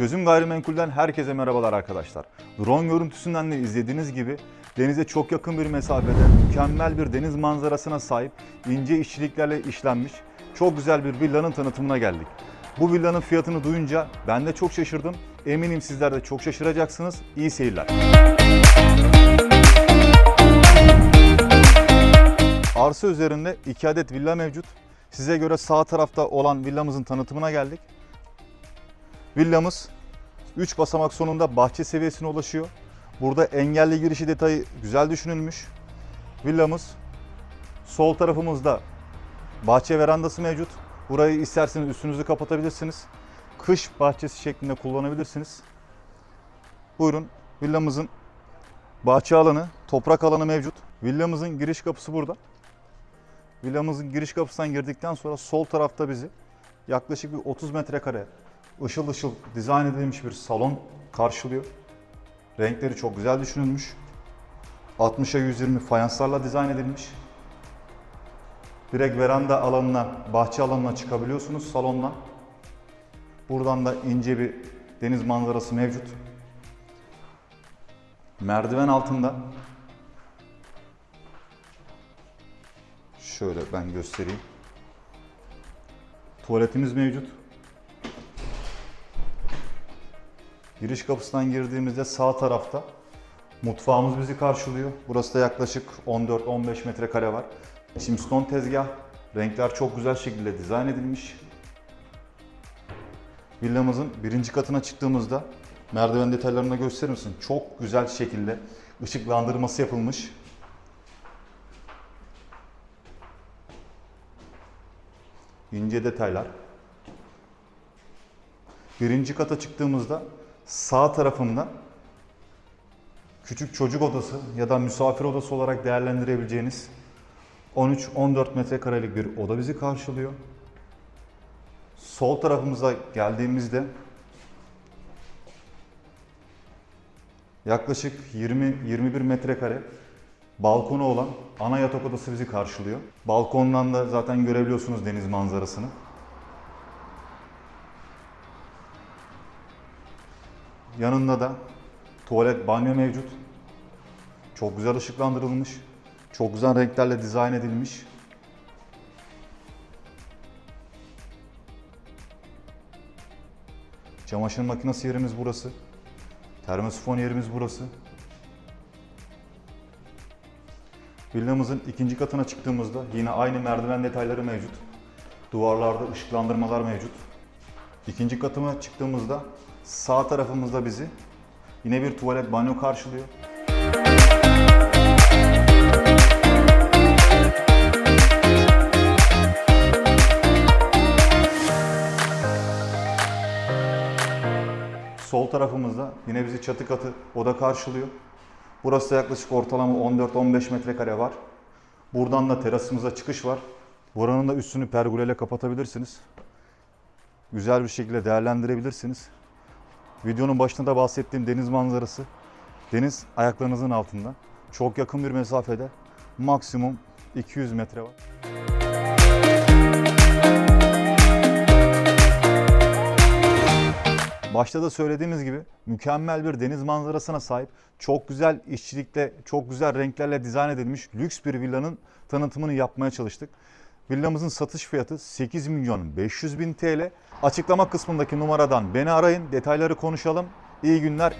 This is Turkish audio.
Çözüm Gayrimenkul'den herkese merhabalar arkadaşlar. Drone görüntüsünden de izlediğiniz gibi denize çok yakın bir mesafede mükemmel bir deniz manzarasına sahip ince işçiliklerle işlenmiş çok güzel bir villanın tanıtımına geldik. Bu villanın fiyatını duyunca ben de çok şaşırdım. Eminim sizler de çok şaşıracaksınız. İyi seyirler. Arsa üzerinde 2 adet villa mevcut. Size göre sağ tarafta olan villamızın tanıtımına geldik. Villamız 3 basamak sonunda bahçe seviyesine ulaşıyor. Burada engelli girişi detayı güzel düşünülmüş. Villamız sol tarafımızda bahçe verandası mevcut. Burayı isterseniz üstünüzü kapatabilirsiniz. Kış bahçesi şeklinde kullanabilirsiniz. Buyurun villamızın bahçe alanı, toprak alanı mevcut. Villamızın giriş kapısı burada. Villamızın giriş kapısından girdikten sonra sol tarafta bizi yaklaşık bir 30 metrekare ışıl ışıl dizayn edilmiş bir salon karşılıyor. Renkleri çok güzel düşünülmüş. 60'a 120 fayanslarla dizayn edilmiş. Direkt veranda alanına, bahçe alanına çıkabiliyorsunuz salondan. Buradan da ince bir deniz manzarası mevcut. Merdiven altında şöyle ben göstereyim. Tuvaletimiz mevcut. Giriş kapısından girdiğimizde sağ tarafta mutfağımız bizi karşılıyor. Burası da yaklaşık 14-15 metrekare var. Chimstone tezgah. Renkler çok güzel şekilde dizayn edilmiş. Villamızın birinci katına çıktığımızda merdiven detaylarını gösterir misin? Çok güzel şekilde ışıklandırması yapılmış. İnce detaylar. Birinci kata çıktığımızda sağ tarafında küçük çocuk odası ya da misafir odası olarak değerlendirebileceğiniz 13-14 metrekarelik bir oda bizi karşılıyor. Sol tarafımıza geldiğimizde yaklaşık 20-21 metrekare balkonu olan ana yatak odası bizi karşılıyor. Balkondan da zaten görebiliyorsunuz deniz manzarasını. Yanında da tuvalet, banyo mevcut. Çok güzel ışıklandırılmış. Çok güzel renklerle dizayn edilmiş. Çamaşır makinesi yerimiz burası. Termosifon yerimiz burası. Villamızın ikinci katına çıktığımızda yine aynı merdiven detayları mevcut. Duvarlarda ışıklandırmalar mevcut. İkinci katıma çıktığımızda sağ tarafımızda bizi yine bir tuvalet banyo karşılıyor. Sol tarafımızda yine bizi çatı katı oda karşılıyor. Burası da yaklaşık ortalama 14-15 metrekare var. Buradan da terasımıza çıkış var. Buranın da üstünü pergoleyle kapatabilirsiniz. Güzel bir şekilde değerlendirebilirsiniz. Videonun başında da bahsettiğim deniz manzarası. Deniz ayaklarınızın altında. Çok yakın bir mesafede. Maksimum 200 metre var. Başta da söylediğimiz gibi mükemmel bir deniz manzarasına sahip, çok güzel işçilikle, çok güzel renklerle dizayn edilmiş lüks bir villanın tanıtımını yapmaya çalıştık. Villamızın satış fiyatı 8 milyon 500 bin TL. Açıklama kısmındaki numaradan beni arayın, detayları konuşalım. İyi günler.